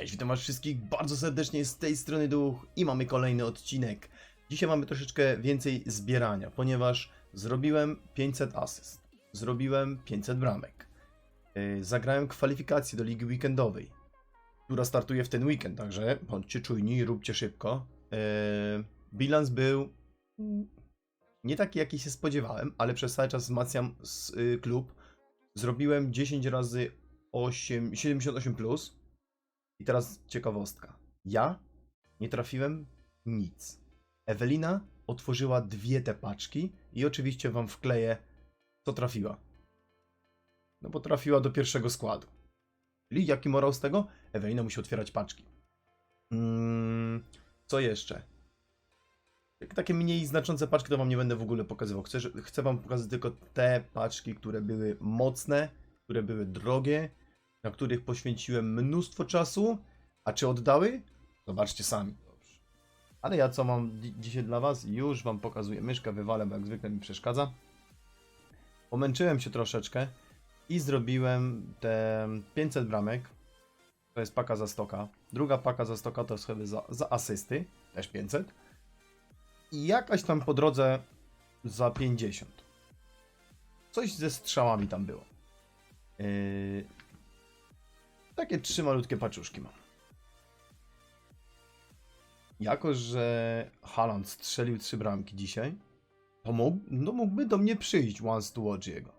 Cześć, witam was wszystkich bardzo serdecznie z tej strony Duch i mamy kolejny odcinek. Dzisiaj mamy troszeczkę więcej zbierania, ponieważ zrobiłem 500 asyst, zrobiłem 500 bramek, yy, zagrałem kwalifikację do ligi weekendowej, która startuje w ten weekend, także bądźcie czujni, róbcie szybko. Yy, bilans był nie taki, jaki się spodziewałem, ale przez cały czas wzmacniam s- y, klub. Zrobiłem 10 razy 8, 78 plus. I teraz ciekawostka. Ja nie trafiłem nic. Ewelina otworzyła dwie te paczki i oczywiście wam wkleję, co trafiła. No bo trafiła do pierwszego składu. Czyli jaki morał z tego? Ewelina musi otwierać paczki. Mm, co jeszcze? Jak Takie mniej znaczące paczki to wam nie będę w ogóle pokazywał. Chcę, chcę wam pokazać tylko te paczki, które były mocne, które były drogie, na których poświęciłem mnóstwo czasu, a czy oddały? Zobaczcie sami. Dobrze. Ale ja co mam dzi- dzisiaj dla was? Już wam pokazuję. Myszkę wywalę, bo jak zwykle mi przeszkadza. Pomęczyłem się troszeczkę i zrobiłem te 500 bramek. To jest paka za stoka. Druga paka za stoka to jest chyba za, za asysty, też 500. I jakaś tam po drodze za 50. Coś ze strzałami tam było. Yy, takie trzy malutkie paczuszki mam. Jako, że Haaland strzelił trzy bramki dzisiaj, to no mógłby do mnie przyjść once to watch jego.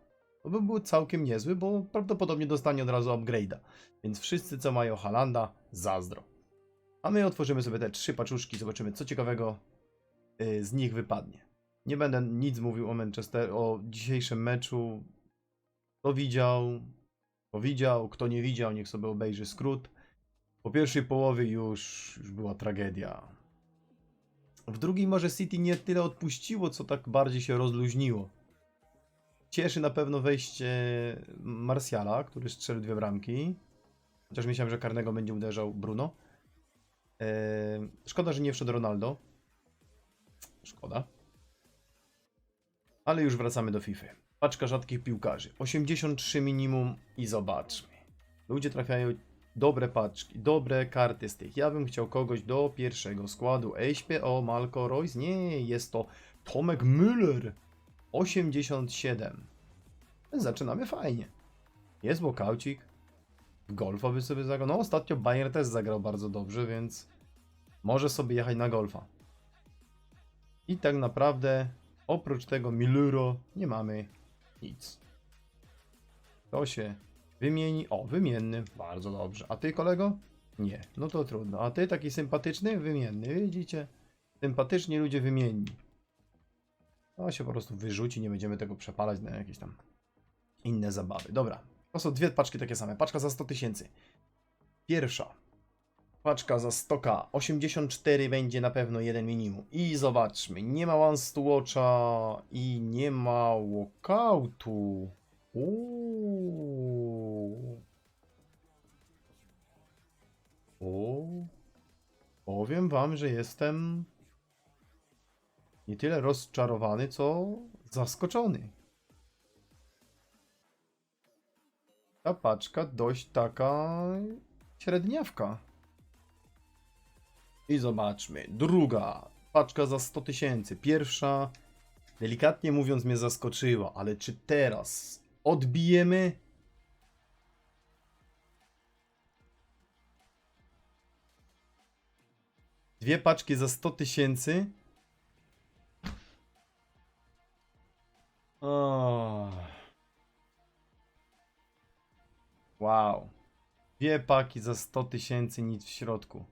To by był całkiem niezły, bo prawdopodobnie dostanie od razu upgrade'a. Więc wszyscy, co mają Halanda, zazdro. A my otworzymy sobie te trzy paczuszki, zobaczymy, co ciekawego y, z nich wypadnie. Nie będę nic mówił o Manchester, o dzisiejszym meczu. Kto widział, kto widział, kto nie widział, niech sobie obejrzy skrót. Po pierwszej połowie już, już była tragedia. W drugiej może City nie tyle odpuściło, co tak bardziej się rozluźniło. Cieszy na pewno wejście Marsjala, który strzelił dwie bramki. Chociaż myślałem, że karnego będzie uderzał Bruno. Eee, szkoda, że nie wszedł Ronaldo. Szkoda. Ale już wracamy do FIFA. Paczka rzadkich piłkarzy. 83 minimum i zobaczmy. Ludzie trafiają dobre paczki, dobre karty z tych. Ja bym chciał kogoś do pierwszego składu. Eśpie, o, Malco Royce. Nie, jest to Tomek Müller. 87. Zaczynamy fajnie. Jest Bokaucik. Golfa by sobie zagrał. No ostatnio Bayern też zagrał bardzo dobrze, więc może sobie jechać na golfa. I tak naprawdę oprócz tego Millero nie mamy nic. To się wymieni. O, wymienny. Bardzo dobrze. A ty kolego? Nie. No to trudno. A ty taki sympatyczny? Wymienny. Widzicie? Sympatyczni ludzie wymienni. To się po prostu wyrzuci. Nie będziemy tego przepalać na jakieś tam inne zabawy. Dobra. To są dwie paczki takie same. Paczka za 100 tysięcy. Pierwsza. Paczka za 100k. 84 będzie na pewno jeden minimum. I zobaczmy. Nie ma Once to Watcha i nie ma walkoutu. Uuu. O. Powiem wam, że jestem nie tyle rozczarowany, co zaskoczony. Ta paczka dość taka średniawka. I zobaczmy. Druga paczka za 100 tysięcy. Pierwsza, delikatnie mówiąc, mnie zaskoczyła, ale czy teraz odbijemy? Dwie paczki za 100 tysięcy. Wow. Dwie paki za 100 tysięcy, nic w środku.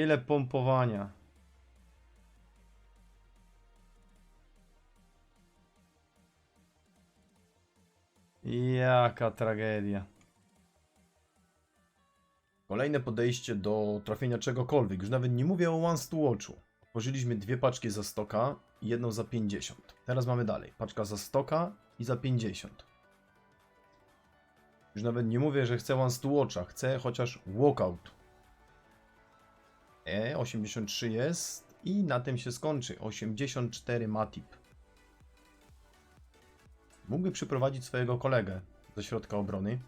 Tyle pompowania. Jaka tragedia. Kolejne podejście do trafienia czegokolwiek. Już nawet nie mówię o Once to Watchu. Otworzyliśmy dwie paczki za 100 i jedną za 50. Teraz mamy dalej. Paczka za 100 i za 50. Już nawet nie mówię, że chcę Once to Watcha. Chcę chociaż Walkout. E, 83 jest i na tym się skończy. 84 Matip. Mógłby przyprowadzić swojego kolegę ze środka obrony.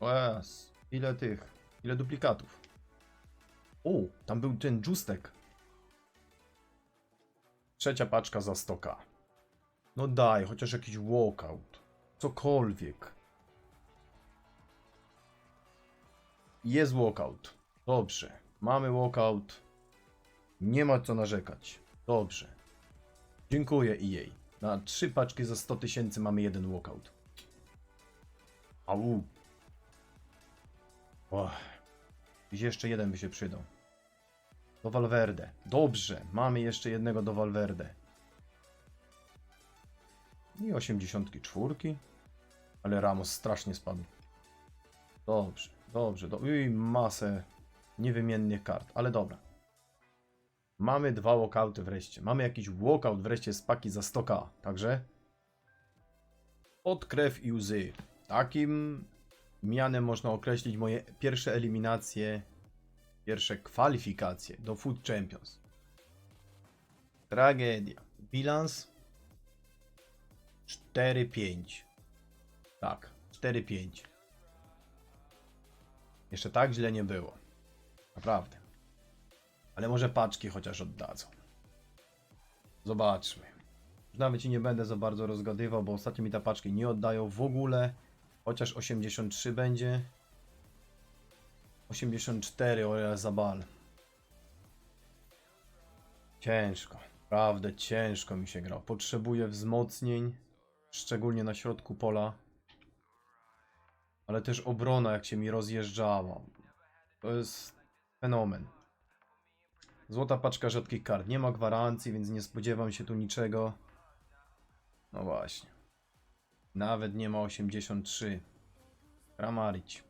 Jas. Ile tych? Ile duplikatów? O, tam był ten dżustek. Trzecia paczka za 100k. No daj, chociaż jakiś walkout. Cokolwiek. Jest walkout. Dobrze. Mamy walkout. Nie ma co narzekać. Dobrze. Dziękuję EA. Na trzy paczki za 100 tysięcy mamy jeden walkout. Au. Och. Gdzieś Jeszcze jeden by się przydał. Do Valverde. Dobrze. Mamy jeszcze jednego do Valverde. I 84. Ale Ramos strasznie spadł. Dobrze, dobrze. Do... I masę niewymiennych kart, ale dobra. Mamy dwa walkouty wreszcie. Mamy jakiś walkout wreszcie z paki za 100k. Także od krew i łzy. Takim mianem można określić moje pierwsze eliminacje, pierwsze kwalifikacje do Food Champions. Tragedia. Bilans 4-5. Tak, 4-5. Jeszcze tak źle nie było. Naprawdę. Ale może paczki chociaż oddadzą. Zobaczmy. Już Nawet ci nie będę za bardzo rozgadywał, bo ostatnio mi te paczki nie oddają w ogóle. Chociaż 83 będzie. 84, o ile za bal. Ciężko. Naprawdę ciężko mi się gra. Potrzebuję wzmocnień. Szczególnie na środku pola. Ale też obrona jak się mi rozjeżdżała. To jest fenomen. Złota paczka rzadkich kart. Nie ma gwarancji, więc nie spodziewam się tu niczego. No właśnie. Nawet nie ma 83. Kramarić.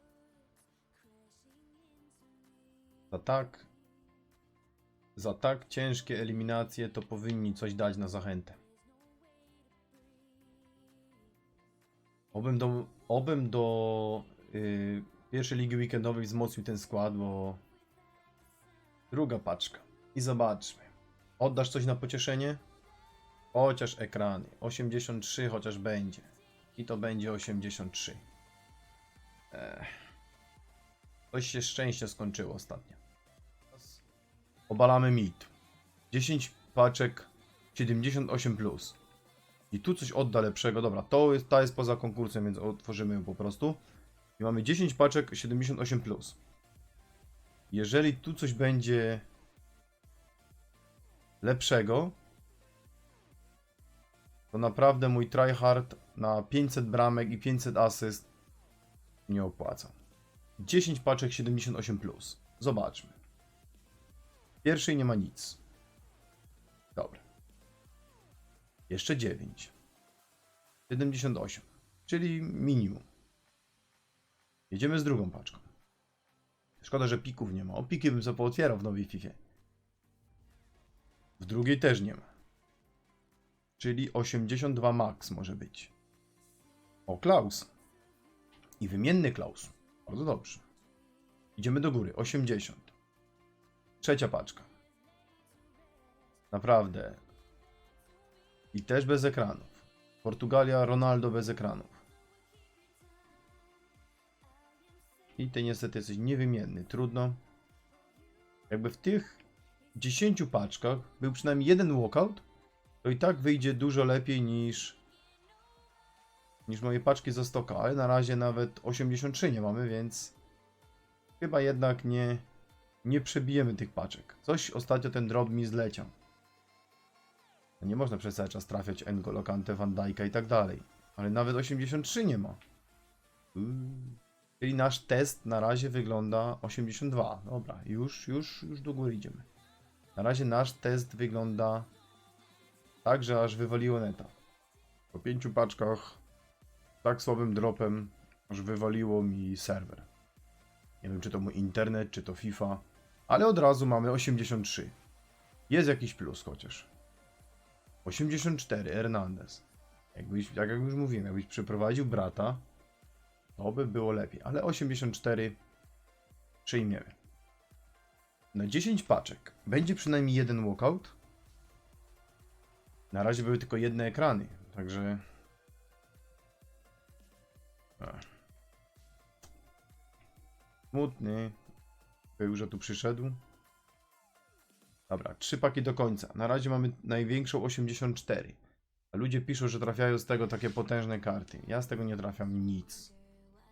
Za tak. Za tak ciężkie eliminacje to powinni coś dać na zachętę. Obym do, obym do yy, pierwszej ligi weekendowej wzmocnił ten skład, bo druga paczka. I zobaczmy. Oddasz coś na pocieszenie? Chociaż ekrany. 83 chociaż będzie. I to będzie 83. Ech. Coś się szczęście skończyło ostatnio. Obalamy mit. 10 paczek 78 plus. I tu coś odda lepszego. Dobra, to jest, ta jest poza konkursem, więc otworzymy ją po prostu. I mamy 10 paczek 78 plus. Jeżeli tu coś będzie lepszego, to naprawdę mój tryhard na 500 bramek i 500 asyst nie opłaca. 10 paczek 78 plus. Zobaczmy. Pierwszej nie ma nic. Dobra. Jeszcze 9. 78. Czyli minimum. Jedziemy z drugą paczką. Szkoda, że pików nie ma. O piki bym sobie pootwierał w nowej FIFA. W drugiej też nie ma. Czyli 82 max może być. O, Klaus. I wymienny Klaus. Bardzo dobrze. Idziemy do góry. 80. Trzecia paczka. Naprawdę. I też bez ekranów. Portugalia, Ronaldo bez ekranów. I ty niestety jesteś niewymienny. Trudno. Jakby w tych 10 paczkach był przynajmniej jeden walkout, to i tak wyjdzie dużo lepiej niż niż moje paczki za stoka, ale na razie nawet 83 nie mamy, więc chyba jednak nie nie przebijemy tych paczek. Coś ostatnio ten drop mi zleciał. No nie można przez cały czas trafiać N'Golo Kante, Van Dijk'a i tak dalej. Ale nawet 83 nie ma. Uuu. Czyli nasz test na razie wygląda 82. Dobra, już, już, już do góry idziemy. Na razie nasz test wygląda tak, że aż wywaliło neta. Po pięciu paczkach tak słabym dropem aż wywaliło mi serwer. Nie wiem, czy to mój internet, czy to FIFA, ale od razu mamy 83. Jest jakiś plus chociaż. 84 Hernandez. Jakbyś, tak jak już mówiłem, jakbyś przeprowadził brata, to by było lepiej, ale 84 przyjmiemy. Na 10 paczek będzie przynajmniej jeden walkout. Na razie były tylko jedne ekrany, także. Smutny. Był, że tu przyszedł. Dobra, trzy paki do końca. Na razie mamy największą 84. A ludzie piszą, że trafiają z tego takie potężne karty. Ja z tego nie trafiam nic.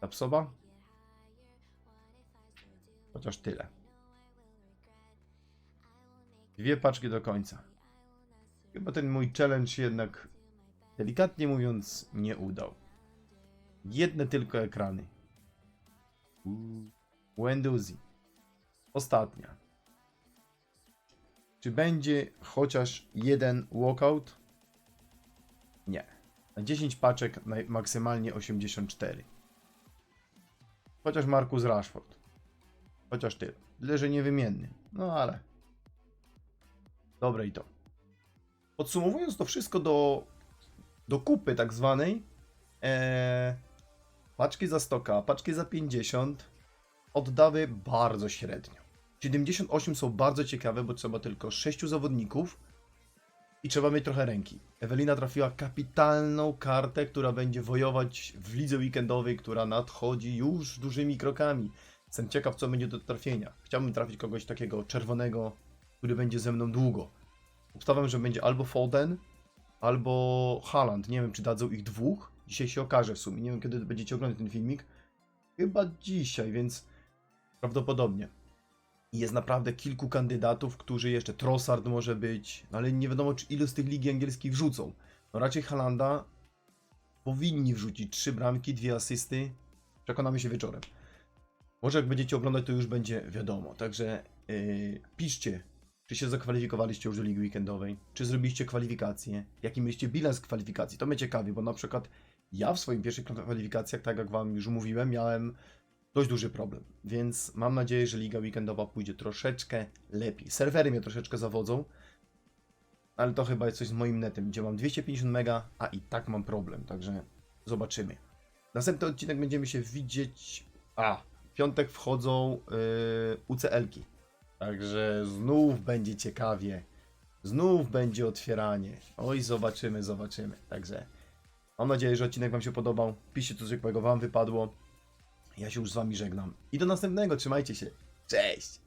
Ta psoba? Chociaż tyle. Dwie paczki do końca. Chyba ten mój challenge jednak, delikatnie mówiąc, nie udał. Jedne tylko ekrany. Wenduzi. Ostatnia. Czy będzie chociaż jeden walkout? Nie. Na 10 paczek maksymalnie 84. Chociaż Markus Rashford. Chociaż tyle. Tyle, że niewymienny. No ale. Dobre i to. Podsumowując to wszystko do, do kupy tak zwanej. E, paczki za 100, paczki za 50 oddawy bardzo średnio. 78 są bardzo ciekawe, bo trzeba tylko 6 zawodników i trzeba mieć trochę ręki. Ewelina trafiła kapitalną kartę, która będzie wojować w lidze weekendowej, która nadchodzi już dużymi krokami. Jestem ciekaw, co będzie do trafienia. Chciałbym trafić kogoś takiego czerwonego, który będzie ze mną długo. Obstawiam, że będzie albo Foden, albo Haaland. Nie wiem, czy dadzą ich dwóch. Dzisiaj się okaże w sumie. Nie wiem, kiedy będziecie oglądać ten filmik. Chyba dzisiaj, więc prawdopodobnie. I jest naprawdę kilku kandydatów, którzy jeszcze Trossard może być, no ale nie wiadomo, czy ilu z tych ligi angielskiej wrzucą. No raczej Halanda powinni wrzucić trzy bramki, dwie asysty. Przekonamy się wieczorem. Może jak będziecie oglądać, to już będzie wiadomo. Także yy, piszcie, czy się zakwalifikowaliście już do ligi weekendowej, czy zrobiliście kwalifikacje, jaki mieliście bilans kwalifikacji. To mnie ciekawi, bo na przykład ja w swoich pierwszych kwalifikacjach, tak jak wam już mówiłem, miałem dość duży problem. Więc mam nadzieję, że liga weekendowa pójdzie troszeczkę lepiej. Serwery mnie troszeczkę zawodzą, ale to chyba jest coś z moim netem, gdzie mam 250 mega, a i tak mam problem, także zobaczymy. Następny odcinek będziemy się widzieć. A, w piątek wchodzą yy, UCL-ki. Także znów będzie ciekawie. Znów będzie otwieranie. Oj, zobaczymy, zobaczymy. Także mam nadzieję, że odcinek Wam się podobał. Piszcie, co ciekawego Wam wypadło. Ja się już z Wami żegnam. I do następnego. Trzymajcie się. Cześć!